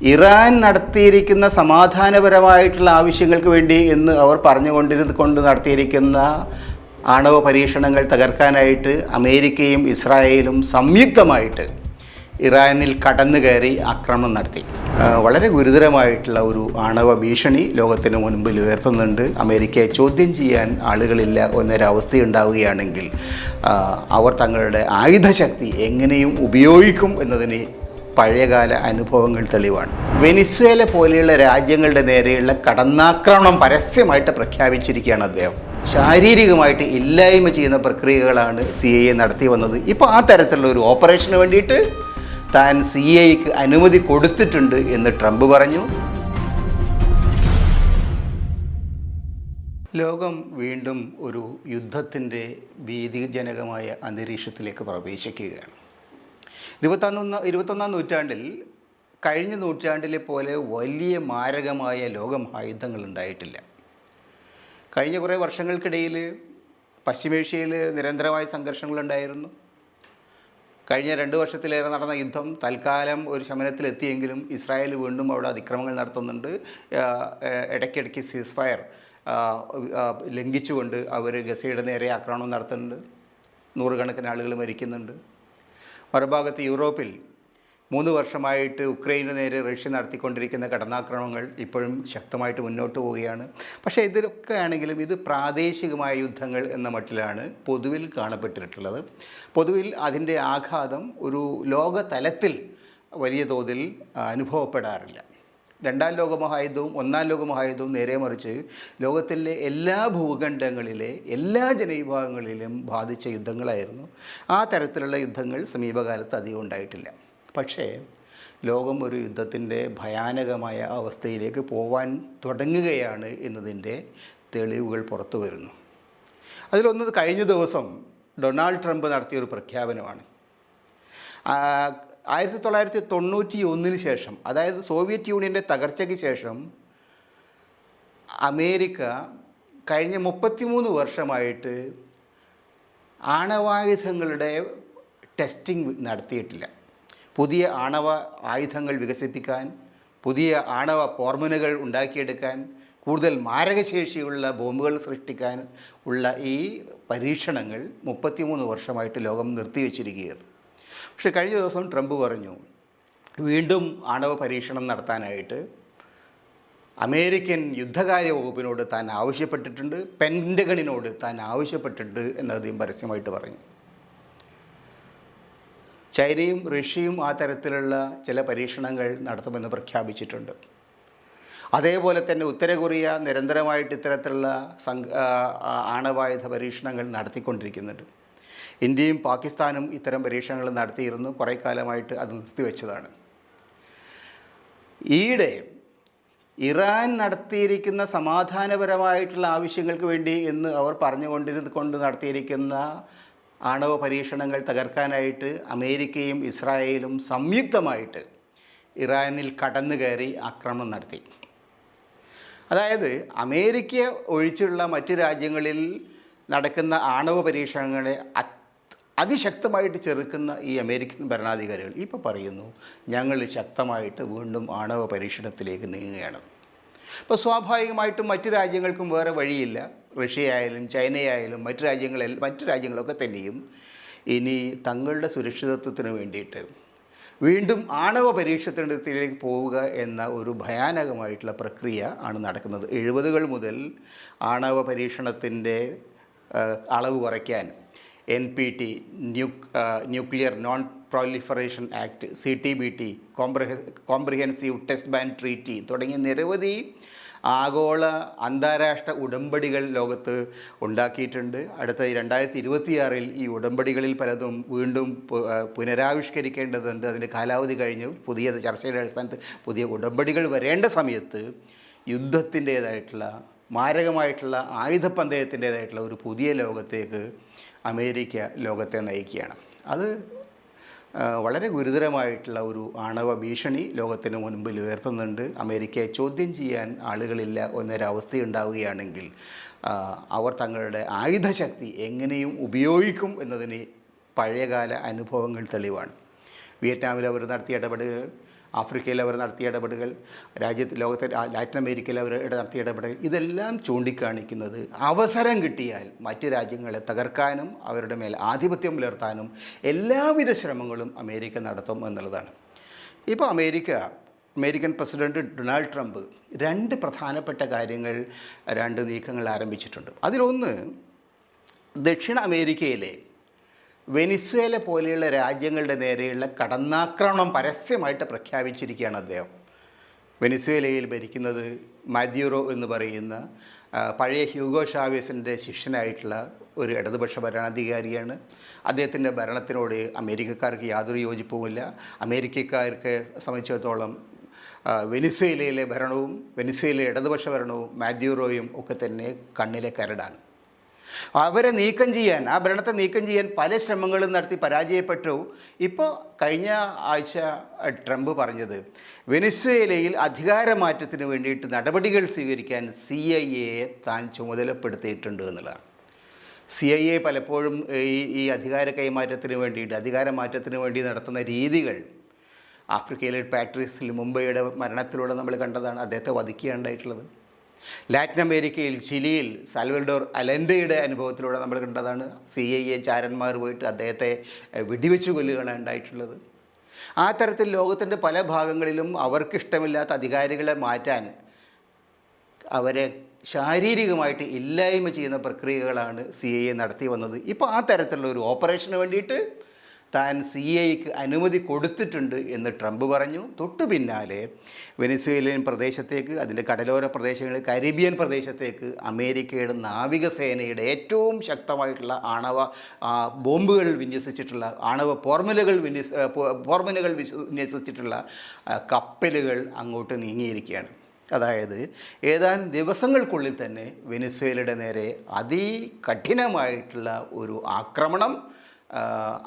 Iran നടത്തിയിരിക്കുന്ന സമാധാനപരമായിട്ടുള്ള ആവശ്യങ്ങൾക്ക് വേണ്ടി എന്ന് അവർ പറഞ്ഞുകൊണ്ടിരുന്ന കൊണ്ട് നടത്തിയിരിക്കുന്ന ആണവ പരീക്ഷണങ്ങൾ തകർക്കാനായിട്ട് അമേരിക്കയും ഇസ്രായേലും സംയുക്തമായിട്ട് ഇറാനിൽ കടന്നു കയറി ആക്രമണം നടത്തി. വളരെ ഗുരുതരമായിട്ടുള്ള ഒരു ആണവ ഭീഷണി ലോകത്തിന് മുൻപിൽ ഉയർത്തുന്നുണ്ട്. അമേരിക്കയെ ചോദ്യം ചെയ്യാൻ ആളുകളില്ല എന്നൊരവസ്ഥ ഉണ്ടാവുകയാണെങ്കിൽ അവർ തങ്ങളുടെ ആയുധശക്തി എങ്ങനെയും ഉപയോഗിക്കും എന്നതിന് പഴയകാല അനുഭവങ്ങൾ തെളിവാണ്. വെനിസ്വേല പോലെയുള്ള രാജ്യങ്ങളുടെ നേരെയുള്ള കടന്നാക്രമണം പരസ്യമായിട്ട് പ്രഖ്യാപിച്ചിരിക്കുകയാണ് അദ്ദേഹം. ശാരീരികമായിട്ട് ഇല്ലായ്മ ചെയ്യുന്ന പ്രക്രിയകളാണ് സി എ നടത്തി വന്നത്. ഇപ്പോൾ ആ തരത്തിലുള്ള ഒരു ഓപ്പറേഷന് വേണ്ടിയിട്ട് താൻ സി ഐക്ക് അനുമതി കൊടുത്തിട്ടുണ്ട് എന്ന് ട്രംപ് പറഞ്ഞു. ലോകം വീണ്ടും ഒരു യുദ്ധത്തിന്റെ ഭീതിജനകമായ അന്തരീക്ഷത്തിലേക്ക് പ്രവേശിക്കുകയാണ്. ഇരുപത്തൊന്ന് ഇരുപത്തൊന്നാം നൂറ്റാണ്ടിൽ കഴിഞ്ഞ നൂറ്റാണ്ടിലെ പോലെ വലിയ മാരകമായ ലോകമഹായുദ്ധങ്ങൾ ഉണ്ടായിട്ടില്ല. കഴിഞ്ഞ കുറേ വർഷങ്ങൾക്കിടയിൽ പശ്ചിമേഷ്യയിൽ നിരന്തരമായ സംഘർഷങ്ങളുണ്ടായിരുന്നു കഴിഞ്ഞ രണ്ട് വർഷത്തിലേറെ നടന്ന യുദ്ധം തൽക്കാലം ഒരു ശമനത്തിലെത്തിയെങ്കിലും ഇസ്രായേൽ വീണ്ടും അവിടെ അതിക്രമങ്ങൾ നടത്തുന്നുണ്ട്. ഇടയ്ക്കിടയ്ക്ക് സീസ് ഫയർ ലംഘിച്ചുകൊണ്ട് അവർ ഗസയുടെ നേരെ ആക്രമണം നടത്തുന്നുണ്ട്. നൂറുകണക്കിന് ആളുകൾ മരിക്കുന്നുണ്ട്. മറുഭാഗത്ത് യൂറോപ്പിൽ മൂന്ന് വർഷമായിട്ട് ഉക്രൈന് നേരെ റഷ്യ നടത്തിക്കൊണ്ടിരിക്കുന്ന കടന്നാക്രമണങ്ങൾ ഇപ്പോഴും ശക്തമായിട്ട് മുന്നോട്ട് പോവുകയാണ്. പക്ഷേ ഇതിലൊക്കെ ആണെങ്കിലും ഇത് പ്രാദേശികമായ യുദ്ധങ്ങൾ എന്ന മട്ടിലാണ് പൊതുവിൽ കാണപ്പെട്ടിട്ടുള്ളത്. പൊതുവിൽ അതിന്റെ ആഘാതം ഒരു ലോകതലത്തിൽ വലിയ തോതിൽ അനുഭവപ്പെടാറില്ല. രണ്ടാം ലോകമഹായുദ്ധവും ഒന്നാം ലോകമഹായുദ്ധവും നേരെ മറിച്ച് ലോകത്തിലെ എല്ലാ ഭൂഖണ്ഡങ്ങളിലെ എല്ലാ ജനവിഭാഗങ്ങളിലും ബാധിച്ച യുദ്ധങ്ങളായിരുന്നു. ആ തരത്തിലുള്ള യുദ്ധങ്ങൾ സമീപകാലത്ത് അധികം ഉണ്ടായിട്ടില്ല. പക്ഷേ ലോകം ഒരു യുദ്ധത്തിന്റെ ഭയാനകമായ അവസ്ഥയിലേക്ക് പോവാൻ തുടങ്ങുകയാണ് എന്നതിന്റെ തെളിവുകൾ പുറത്തു വരുന്നു. അതിലൊന്നത് കഴിഞ്ഞ ദിവസം ഡൊണാൾഡ് ട്രംപ് നടത്തിയൊരു പ്രഖ്യാപനമാണ്. ആയിരത്തി തൊള്ളായിരത്തി തൊണ്ണൂറ്റി ഒന്നിന് ശേഷം അതായത് സോവിയറ്റ് യൂണിയന്റെ തകർച്ചയ്ക്ക് ശേഷം അമേരിക്ക കഴിഞ്ഞ മുപ്പത്തിമൂന്ന് വർഷമായിട്ട് ആണവായുധങ്ങളുടെ ടെസ്റ്റിംഗ് നടത്തിയിട്ടില്ല. പുതിയ ആണവ ആയുധങ്ങൾ വികസിപ്പിക്കാൻ പുതിയ ആണവ ഫോർമുലകൾ ഉണ്ടാക്കിയെടുക്കാൻ കൂടുതൽ മാരകശേഷിയുള്ള ബോംബുകൾ സൃഷ്ടിക്കാൻ ഉള്ള ഈ പരീക്ഷണങ്ങൾ മുപ്പത്തിമൂന്ന് വർഷമായിട്ട് ലോകം നിർത്തിവെച്ചിരിക്കുകയാണ്. പക്ഷേ കഴിഞ്ഞ ദിവസം ട്രംപ് പറഞ്ഞു വീണ്ടും ആണവ പരീക്ഷണം നടത്താനായിട്ട് അമേരിക്കൻ യുദ്ധകാര്യ വകുപ്പിനോട് താൻ ആവശ്യപ്പെട്ടിട്ടുണ്ട് പെൻഡഗണിനോട് താൻ ആവശ്യപ്പെട്ടിട്ടുണ്ട് എന്നദ്ദേഹം പരസ്യമായിട്ട് പറഞ്ഞു. ചൈനയും റഷ്യയും ആ തരത്തിലുള്ള ചില പരീക്ഷണങ്ങൾ നടത്തുമെന്ന് പ്രഖ്യാപിച്ചിട്ടുണ്ട്. അതേപോലെ തന്നെ ഉത്തര കൊറിയ നിരന്തരമായിട്ട് ഇത്തരത്തിലുള്ള സംഘ ആണവായുധ പരീക്ഷണങ്ങൾ നടത്തിക്കൊണ്ടിരിക്കുന്നുണ്ട്. ഇന്ത്യയും പാകിസ്ഥാനും ഇത്തരം പരീക്ഷണങ്ങൾ നടത്തിയിരുന്നു. കുറേ കാലമായിട്ട് അത് നിർത്തിവെച്ചതാണ്. ഈയിടെ ഇറാൻ നടത്തിയിരിക്കുന്ന സമാധാനപരമായിട്ടുള്ള ആവശ്യങ്ങൾക്ക് വേണ്ടി എന്ന് അവർ പറഞ്ഞുകൊണ്ടിരുന്നു കൊണ്ട് നടത്തിയിരിക്കുന്ന ആണവ പരീക്ഷണങ്ങൾ തകർക്കാനായിട്ട് അമേരിക്കയും ഇസ്രായേലും സംയുക്തമായിട്ട് ഇറാനിൽ കടന്നു കയറി ആക്രമണം നടത്തി. അതായത് അമേരിക്ക ഒഴിച്ചുള്ള മറ്റു രാജ്യങ്ങളിൽ നടക്കുന്ന ആണവ പരീക്ഷണങ്ങളെ അതിശക്തമായിട്ട് ചെറുക്കുന്ന ഈ അമേരിക്കൻ ഭരണാധികാരികൾ ഇപ്പോൾ പറയുന്നു ഞങ്ങൾ ശക്തമായിട്ട് വീണ്ടും ആണവ പരീക്ഷണത്തിലേക്ക് നീങ്ങുകയാണ്. അപ്പോൾ സ്വാഭാവികമായിട്ടും മറ്റു രാജ്യങ്ങൾക്കും വേറെ വഴിയില്ല. റഷ്യയായാലും ചൈനയായാലും മറ്റു രാജ്യങ്ങളെ മറ്റു രാജ്യങ്ങളൊക്കെ തന്നെയും ഇനി തങ്ങളുടെ സുരക്ഷിതത്വത്തിന് വേണ്ടിയിട്ട് വീണ്ടും ആണവ പരീക്ഷണത്തിലേക്ക് പോവുക എന്ന ഒരു ഭയാനകമായിട്ടുള്ള പ്രക്രിയ ആണ് നടക്കുന്നത്. എഴുപതുകൾ മുതൽ ആണവ പരീക്ഷണത്തിന്റെ അളവ് കുറയ്ക്കാൻ N P T nuclear non proliferation act C T B T comprehensive test ban treaty തുടങ്ങിയ നിരവധി ആഗോള അന്താരാഷ്ട്ര ഉടമ്പടികൾ ലോകത്ത് ഉണ്ടാക്കിയിട്ടുണ്ട്. അടുത്ത രണ്ടായിരത്തി ഇരുപത്തിയാറിൽ ഈ ഉടമ്പടികളിൽ പലതും വീണ്ടും പുനരാവിഷ്കരിക്കേണ്ടതുണ്ട്. അതിന്റെ കാലാവധി കഴിഞ്ഞ്. പുതിയ ചർച്ചയുടെ അടിസ്ഥാനത്ത് പുതിയ ഉടമ്പടികൾ വരേണ്ട സമയത്ത് യുദ്ധത്തിന്റേതായിട്ടുള്ള മാരകമായിട്ടുള്ള ആയുധപന്തയത്തിന്റേതായിട്ടുള്ള ഒരു പുതിയ ലോകത്തേക്ക് അമേരിക്ക ലോകത്തെ നയിക്കുകയാണ്. അത് വളരെ ഗുരുതരമായിട്ടുള്ള ഒരു ആണവ ഭീഷണി ലോകത്തിന് മുൻപിൽ ഉയർത്തുന്നുണ്ട്. അമേരിക്കയെ ചോദ്യം ചെയ്യാൻ ആളുകളില്ല എന്നൊരവസ്ഥ ഉണ്ടാവുകയാണെങ്കിൽ ആ, അവർ തങ്ങളുടെ ആയുധശക്തി എങ്ങനെയും ഉപയോഗിക്കും എന്നതിന് പഴയകാല അനുഭവങ്ങൾ തെളിവാണ്. വിയറ്റ്നാമിൽ അവർ നടത്തിയ ഇടപെടലുകൾ ആഫ്രിക്കയിൽ അവർ നടത്തിയ ഇടപെടലുകൾ രാജ്യത്ത് ലോകത്തെ ലാറ്റിൻ അമേരിക്കയിൽ അവർ നടത്തിയ ഇടപെടലുകൾ ഇതെല്ലാം ചൂണ്ടിക്കാണിക്കുന്നത് അവസരം കിട്ടിയാൽ മറ്റ് രാജ്യങ്ങളെ തകർക്കാനും അവരുടെ മേൽ ആധിപത്യം പുലർത്താനും എല്ലാവിധ ശ്രമങ്ങളും അമേരിക്ക നടത്തും എന്നുള്ളതാണ്. ഇപ്പോൾ America American president Donald Trump രണ്ട് പ്രധാനപ്പെട്ട കാര്യങ്ങൾ രണ്ട് നീക്കങ്ങൾ ആരംഭിച്ചിട്ടുണ്ട്. അതിലൊന്ന് ദക്ഷിണ അമേരിക്കയിലെ വെനിസ്വേല പോലെയുള്ള രാജ്യങ്ങളുടെ നേരെയുള്ള കടന്നാക്രമണം പരസ്യമായിട്ട് പ്രഖ്യാപിച്ചിരിക്കുകയാണ് അദ്ദേഹം. വെനിസ്വേലയിൽ ഭരിക്കുന്നത് മാദ്യൂറോ എന്ന് പറയുന്ന പഴയ ഹ്യൂഗോ ഷാവേസിന്റെ ശിഷ്യനായിട്ടുള്ള ഒരു ഇടതുപക്ഷ ഭരണാധികാരിയാണ്. അദ്ദേഹത്തിന്റെ ഭരണത്തിനോട് അമേരിക്കക്കാർക്ക് യാതൊരു യോജിപ്പുമില്ല. അമേരിക്കക്കാർക്ക് സംബന്ധിച്ചിടത്തോളം വെനിസ്വേലയിലെ ഭരണവും വെനിസ്വേലയിലെ ഇടതുപക്ഷ ഭരണവും മാദ്യൂറോയും ഒക്കെ തന്നെ കണ്ണിലെ കരടാണ്. അവരെ നീക്കം ചെയ്യാൻ ആ ഭരണത്തെ നീക്കം ചെയ്യാൻ പല ശ്രമങ്ങളും നടത്തി പരാജയപ്പെട്ടു. ഇപ്പോൾ കഴിഞ്ഞ ആഴ്ച ട്രംപ് പറഞ്ഞത് വെനിസ്വേലയിൽ അധികാരമാറ്റത്തിന് വേണ്ടിയിട്ട് നടപടികൾ സ്വീകരിക്കാൻ സി ഐ എയെ താൻ ചുമതലപ്പെടുത്തിയിട്ടുണ്ട് എന്നുള്ളതാണ്. സി ഐ എ പലപ്പോഴും ഈ ഈ അധികാര കൈമാറ്റത്തിന് വേണ്ടിയിട്ട് അധികാരമാറ്റത്തിന് വേണ്ടി നടത്തുന്ന രീതികൾ ആഫ്രിക്കയിലെ പാട്രീസിൽ മുംബൈയുടെ മരണത്തിലൂടെ നമ്മൾ കണ്ടതാണ് അദ്ദേഹത്തെ വധിക്കുകയുണ്ടായിട്ടുള്ളത് ലാറ്റിൻ അമേരിക്കയിൽ ചിലിയിൽ സാൽവൽഡോർ അലൻഡയുടെ അനുഭവത്തിലൂടെ നമ്മൾ കണ്ടതാണ് സി ഐ എ ചാരന്മാർ പോയിട്ട് അദ്ദേഹത്തെ വെടിവെച്ച് കൊല്ലുകയാണ് ഉണ്ടായിട്ടുള്ളത്. ആ തരത്തിൽ ലോകത്തിന്റെ പല ഭാഗങ്ങളിലും അവർക്കിഷ്ടമില്ലാത്ത അധികാരികളെ മാറ്റാൻ അവരെ ശാരീരികമായിട്ട് ഇല്ലായ്മ ചെയ്യുന്ന പ്രക്രിയകളാണ് സി ഐ എ നടത്തി വന്നത്. ഇപ്പോൾ ആ തരത്തിലുള്ള ഒരു ഓപ്പറേഷന് വേണ്ടിയിട്ട് താൻ സി ഐക്ക് അനുമതി കൊടുത്തിട്ടുണ്ട് എന്ന് ട്രംപ് പറഞ്ഞു. തൊട്ടു പിന്നാലെ വെനിസ്വേലിയൻ പ്രദേശത്തേക്ക് അതിന്റെ കടലോര പ്രദേശങ്ങളിൽ കരീബിയൻ പ്രദേശത്തേക്ക് അമേരിക്കയുടെ നാവികസേനയുടെ ഏറ്റവും ശക്തമായിട്ടുള്ള ആണവ ബോംബുകൾ വിന്യസിച്ചിട്ടുള്ള ആണവ ഫോർമുലകൾ വിന്യസ് ഫോർമുലകൾ വിന്യസിച്ചിട്ടുള്ള കപ്പലുകൾ അങ്ങോട്ട് നീങ്ങിയിരിക്കുകയാണ്. അതായത് ഏതാനും ദിവസങ്ങൾക്കുള്ളിൽ തന്നെ വെനിസ്വേലയുടെ നേരെ അതികഠിനമായിട്ടുള്ള ഒരു ആക്രമണം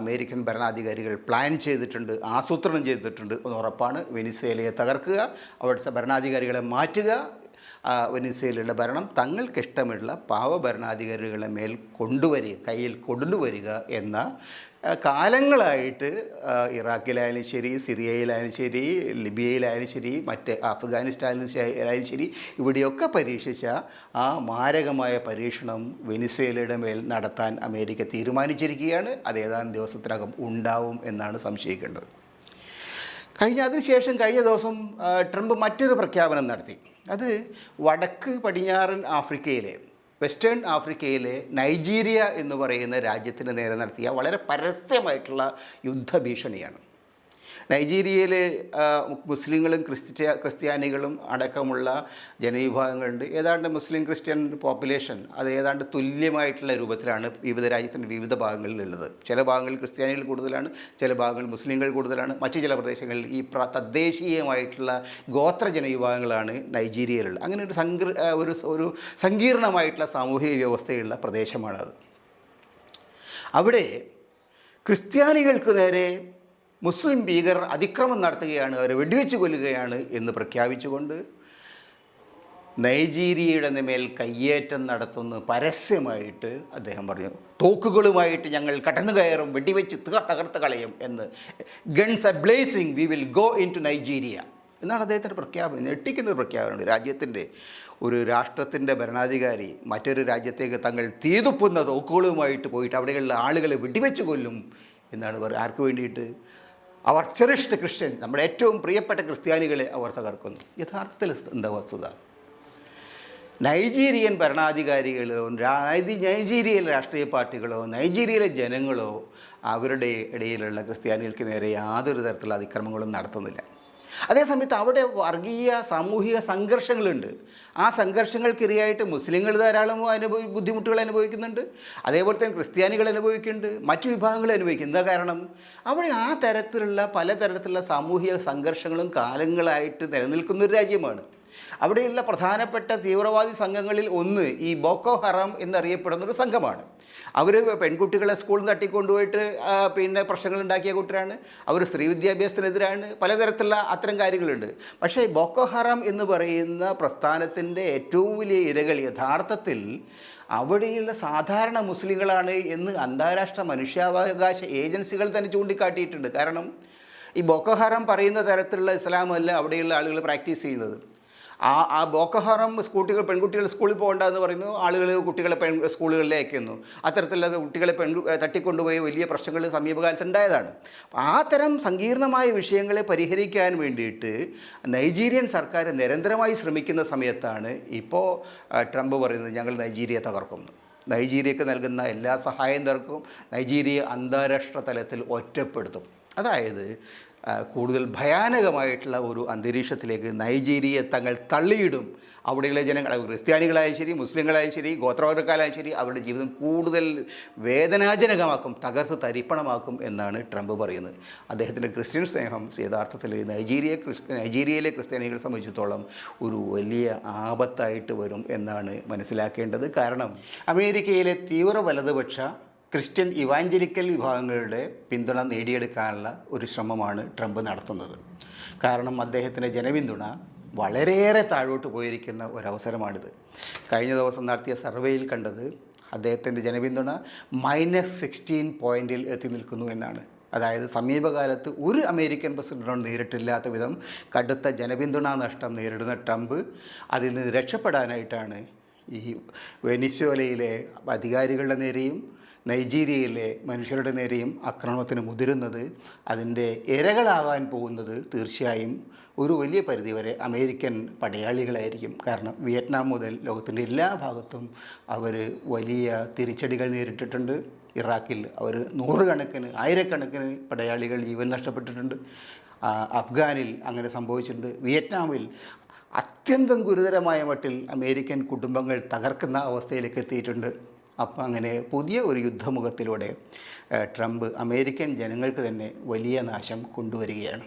അമേരിക്കൻ ഭരണാധികാരികൾ പ്ലാൻ ചെയ്തിട്ടുണ്ട് ആസൂത്രണം ചെയ്തിട്ടുണ്ട് എന്ന് ഉറപ്പാണ്. വെനിസേലയെ തകർക്കുക അവിടുത്തെ ഭരണാധികാരികളെ മാറ്റുക വെനിസേലയുടെ ഭരണം തങ്ങൾക്കിഷ്ടമുള്ള പാവ ഭരണാധികാരികളെ മേൽ കൊണ്ടുവരിക കയ്യിൽ കൊണ്ടുവരിക എന്ന കാലങ്ങളായിട്ട് ഇറാഖിലായാലും ശരി സിറിയയിലായാലും ശരി ലിബിയയിലായാലും ശരി മറ്റ് അഫ്ഗാനിസ്ഥാനിലായാലും ശരി ഇവിടെയൊക്കെ പരീക്ഷിച്ച ആ മാരകമായ പരീക്ഷണം വെനിസ്വേലയുടെ മേൽ നടത്താൻ അമേരിക്ക തീരുമാനിച്ചിരിക്കുകയാണ്. അത് ഏതാനും ദിവസത്തിനകം ഉണ്ടാവും എന്നാണ് സംശയിക്കേണ്ടത്. കഴിഞ്ഞ അതിനുശേഷം കഴിഞ്ഞ ദിവസം ട്രംപ് മറ്റൊരു പ്രഖ്യാപനം നടത്തി. അത് വടക്ക് പടിഞ്ഞാറൻ ആഫ്രിക്കയിലെ വെസ്റ്റേൺ ആഫ്രിക്കയിലെ നൈജീരിയ എന്ന് പറയുന്ന രാജ്യത്തിന് നേരെ നടത്തിയ വളരെ പരസ്യമായിട്ടുള്ള യുദ്ധഭീഷണിയാണ്. നൈജീരിയയിലെ ആ, മുസ്ലിങ്ങളും ക്രിസ്ത്യ ക്രിസ്ത്യാനികളും അടക്കമുള്ള ജനവിഭാഗങ്ങളുണ്ട്. ഏതാണ്ട് മുസ്ലിം ക്രിസ്ത്യൻ പോപ്പുലേഷൻ അത് ഏതാണ്ട് തുല്യമായിട്ടുള്ള രൂപത്തിലാണ് വിവിധ രാജ്യത്തിന്റെ വിവിധ ഭാഗങ്ങളിൽ ഉള്ളത് ചില ഭാഗങ്ങളിൽ ക്രിസ്ത്യാനികൾ കൂടുതലാണ് ചില ഭാഗങ്ങളിൽ മുസ്ലിങ്ങൾ കൂടുതലാണ് മറ്റു ചില പ്രദേശങ്ങളിൽ ഈ തദ്ദേശീയമായിട്ടുള്ള ഗോത്ര ജനവിഭാഗങ്ങളാണ് നൈജീരിയയിലുള്ളത്. അങ്ങനെ ഒരു സങ്കീർ ഒരു ഒരു സങ്കീർണമായിട്ടുള്ള സാമൂഹിക വ്യവസ്ഥയുള്ള പ്രദേശമാണത്. അവിടെ ക്രിസ്ത്യാനികൾക്ക് നേരെ മുസ്ലിം ഭീകരർ അതിക്രമം നടത്തുകയാണ് അവരെ വെടിവെച്ച് കൊല്ലുകയാണ് എന്ന് പ്രഖ്യാപിച്ചുകൊണ്ട് നൈജീരിയയുടെ മേൽ കയ്യേറ്റം നടത്തുന്ന പരസ്യമായിട്ട് അദ്ദേഹം പറഞ്ഞു തോക്കുകളുമായിട്ട് ഞങ്ങൾ കടന്നു കയറും വെടിവെച്ച് തകർത്ത് കളയും എന്ന്. Guns a blazing we will go into Nigeria എന്നാണ് അദ്ദേഹത്തിന്റെ പ്രഖ്യാപനം. ഞെട്ടിക്കുന്ന ഒരു പ്രഖ്യാപനമാണ്. രാജ്യത്തിന്റെ ഒരു രാഷ്ട്രത്തിന്റെ ഭരണാധികാരി മറ്റൊരു രാജ്യത്തേക്ക് തങ്ങൾ തീതുപ്പുന്ന തോക്കുകളുമായിട്ട് പോയിട്ട് അവിടെയുള്ള ആളുകളെ വെടിവെച്ച് കൊല്ലും എന്നാണ് പറയുക ആർക്ക് വേണ്ടിയിട്ട്? അവർ ചെറിഷ്ഡ് ക്രിസ്ത്യൻ. നമ്മുടെ ഏറ്റവും പ്രിയപ്പെട്ട ക്രിസ്ത്യാനികളെ അവർ തകർക്കുന്നു. യഥാർത്ഥത്തിൽ എന്താ വസ്തുത? നൈജീരിയൻ ഭരണാധികാരികളോ നൈജീരിയയിലെ രാഷ്ട്രീയ പാർട്ടികളോ നൈജീരിയയിലെ ജനങ്ങളോ അവരുടെ ഇടയിലുള്ള ക്രിസ്ത്യാനികൾക്ക് നേരെ യാതൊരു തരത്തിലുള്ള അതിക്രമങ്ങളും നടത്തുന്നില്ല. അതേസമയത്ത് അവിടെ വർഗീയ സാമൂഹിക സംഘർഷങ്ങളുണ്ട്. ആ സംഘർഷങ്ങൾക്കിരയായിട്ട് മുസ്ലിങ്ങൾ ധാരാളം അനുഭവി ബുദ്ധിമുട്ടുകൾ അനുഭവിക്കുന്നുണ്ട്. അതേപോലെ തന്നെ ക്രിസ്ത്യാനികൾ അനുഭവിക്കുന്നുണ്ട്. മറ്റു വിഭാഗങ്ങൾ അനുഭവിക്കുന്നു എന്താ കാരണം? അവിടെ ആ തരത്തിലുള്ള പലതരത്തിലുള്ള സാമൂഹിക സംഘർഷങ്ങളും കാലങ്ങളായിട്ട് നിലനിൽക്കുന്ന ഒരു രാജ്യമാണ്. അവിടെയുള്ള പ്രധാനപ്പെട്ട തീവ്രവാദി സംഘങ്ങളിൽ ഒന്ന് ഈ ബോക്കോ ഹറാം എന്നറിയപ്പെടുന്ന ഒരു സംഘമാണ്. അവർ പെൺകുട്ടികളെ സ്കൂളിൽ നിന്ന് തട്ടിക്കൊണ്ടുപോയിട്ട് പിന്നെ പ്രശ്നങ്ങൾ ഉണ്ടാക്കിയ കൂട്ടരാണ് അവർ സ്ത്രീ വിദ്യാഭ്യാസത്തിനെതിരാണ്. പലതരത്തിലുള്ള അത്തരം കാര്യങ്ങളുണ്ട്. പക്ഷേ ബോക്കോ ഹറാം എന്ന് പറയുന്ന പ്രസ്ഥാനത്തിന്റെ ഏറ്റവും വലിയ ഇരകൾ യഥാർത്ഥത്തിൽ അവിടെയുള്ള സാധാരണ മുസ്ലിങ്ങളാണ് എന്ന് അന്താരാഷ്ട്ര മനുഷ്യാവകാശ ഏജൻസികൾ തന്നെ ചൂണ്ടിക്കാട്ടിയിട്ടുണ്ട്. കാരണം ഈ ബോക്കോഹറം പറയുന്ന തരത്തിലുള്ള ഇസ്ലാമല്ല അവിടെയുള്ള ആളുകൾ പ്രാക്ടീസ് ചെയ്യുന്നത്. ആ ആ ബോക്കഹാറം സ്കൂട്ടികൾ പെൺകുട്ടികൾ സ്കൂളിൽ പോകണ്ട എന്ന് പറയുന്നു. ആളുകൾ കുട്ടികളെ പെൺ സ്കൂളുകളിൽ അയക്കുന്നു അത്തരത്തിലുള്ള കുട്ടികളെ പെൺ തട്ടിക്കൊണ്ടുപോയി വലിയ പ്രശ്നങ്ങൾ സമീപകാലത്ത് ഉണ്ടായതാണ് അപ്പോൾ ആ തരം സങ്കീർണമായ വിഷയങ്ങളെ പരിഹരിക്കാൻ വേണ്ടിയിട്ട് നൈജീരിയൻ സർക്കാർ നിരന്തരമായി ശ്രമിക്കുന്ന സമയത്താണ് ഇപ്പോൾ ട്രംപ് പറയുന്നത് ഞങ്ങൾ നൈജീരിയ തകർക്കുന്നു. നൈജീരിയക്ക് നൽകുന്ന എല്ലാ സഹായം തർക്കും നൈജീരിയ അന്താരാഷ്ട്ര തലത്തിൽ ഒറ്റപ്പെടുത്തും. അതായത് കൂടുതൽ ഭയാനകമായിട്ടുള്ള ഒരു അന്തരീക്ഷത്തിലേക്ക് നൈജീരിയ തങ്ങൾ തള്ളിയിടും. അവിടെയുള്ള ജനങ്ങൾ ക്രിസ്ത്യാനികളായാലും ശരി മുസ്ലിങ്ങളായാലും ശരി ഗോത്രവർഗക്കാരായാലും ശരി അവരുടെ ജീവിതം കൂടുതൽ വേദനാജനകമാക്കും തകർത്ത് തരിപ്പണമാക്കും എന്നാണ് ട്രംപ് പറയുന്നത്. അദ്ദേഹത്തിന്റെ ക്രിസ്ത്യൻ സ്നേഹം യഥാർത്ഥത്തിൽ നൈജീരിയ നൈജീരിയയിലെ ക്രിസ്ത്യാനികളെ സംബന്ധിച്ചിടത്തോളം ഒരു വലിയ ആപത്തായിട്ട് വരും എന്നാണ് മനസ്സിലാക്കേണ്ടത്. കാരണം അമേരിക്കയിലെ തീവ്ര വലതുപക്ഷ ക്രിസ്ത്യൻ ഇവാഞ്ചലിക്കൽ വിഭാഗങ്ങളുടെ പിന്തുണ നേടിയെടുക്കാനുള്ള ഒരു ശ്രമമാണ് ട്രംപ് നടത്തുന്നത്. കാരണം അദ്ദേഹത്തിന്റെ ജനപിന്തുണ വളരെയേറെ താഴോട്ട് പോയിരിക്കുന്ന ഒരവസരമാണിത്. കഴിഞ്ഞ ദിവസം നടത്തിയ സർവേയിൽ കണ്ടത് അദ്ദേഹത്തിന്റെ ജനപിന്തുണ മൈനസ് സിക്സ്റ്റീൻ പോയിന്റിൽ എത്തി നിൽക്കുന്നു എന്നാണ്. അതായത് സമീപകാലത്ത് ഒരു അമേരിക്കൻ പ്രസിഡന്റിനോട് നേരിട്ടില്ലാത്ത വിധം കടുത്ത ജനപിന്തുണ നഷ്ടം നേരിടുന്ന ട്രംപ് അതിൽ നിന്ന് രക്ഷപ്പെടാനായിട്ടാണ് ഈ വെനിസ്വേലയിലെ അധികാരികളുടെ നേരെയും നൈജീരിയയിലെ മനുഷ്യരുടെ നേരെയും ആക്രമണത്തിന് മുതിരുന്നത് അതിന്റെ ഇരകളാകാൻ പോകുന്നത് തീർച്ചയായും ഒരു വലിയ പരിധിവരെ അമേരിക്കൻ പടയാളികളായിരിക്കും. കാരണം വിയറ്റ്നാം മുതൽ ലോകത്തിന്റെ എല്ലാ ഭാഗത്തും അവർ വലിയ തിരിച്ചടികൾ നേരിട്ടിട്ടുണ്ട്. ഇറാഖിൽ അവർ നൂറുകണക്കിന് ആയിരക്കണക്കിന് പടയാളികൾ ജീവൻ നഷ്ടപ്പെട്ടിട്ടുണ്ട്. അഫ്ഗാനിൽ അങ്ങനെ സംഭവിച്ചിട്ടുണ്ട്. വിയറ്റ്നാമിൽ അത്യന്തം ഗുരുതരമായ മട്ടിൽ അമേരിക്കൻ കുടുംബങ്ങൾ തകർക്കുന്ന അവസ്ഥയിലേക്ക് എത്തിയിട്ടുണ്ട്. അപ്പം അങ്ങനെ പുതിയ ഒരു യുദ്ധമുഖത്തിലൂടെ ട്രംപ് അമേരിക്കൻ ജനങ്ങൾക്ക് തന്നെ വലിയ നാശം കൊണ്ടുവരികയാണ്.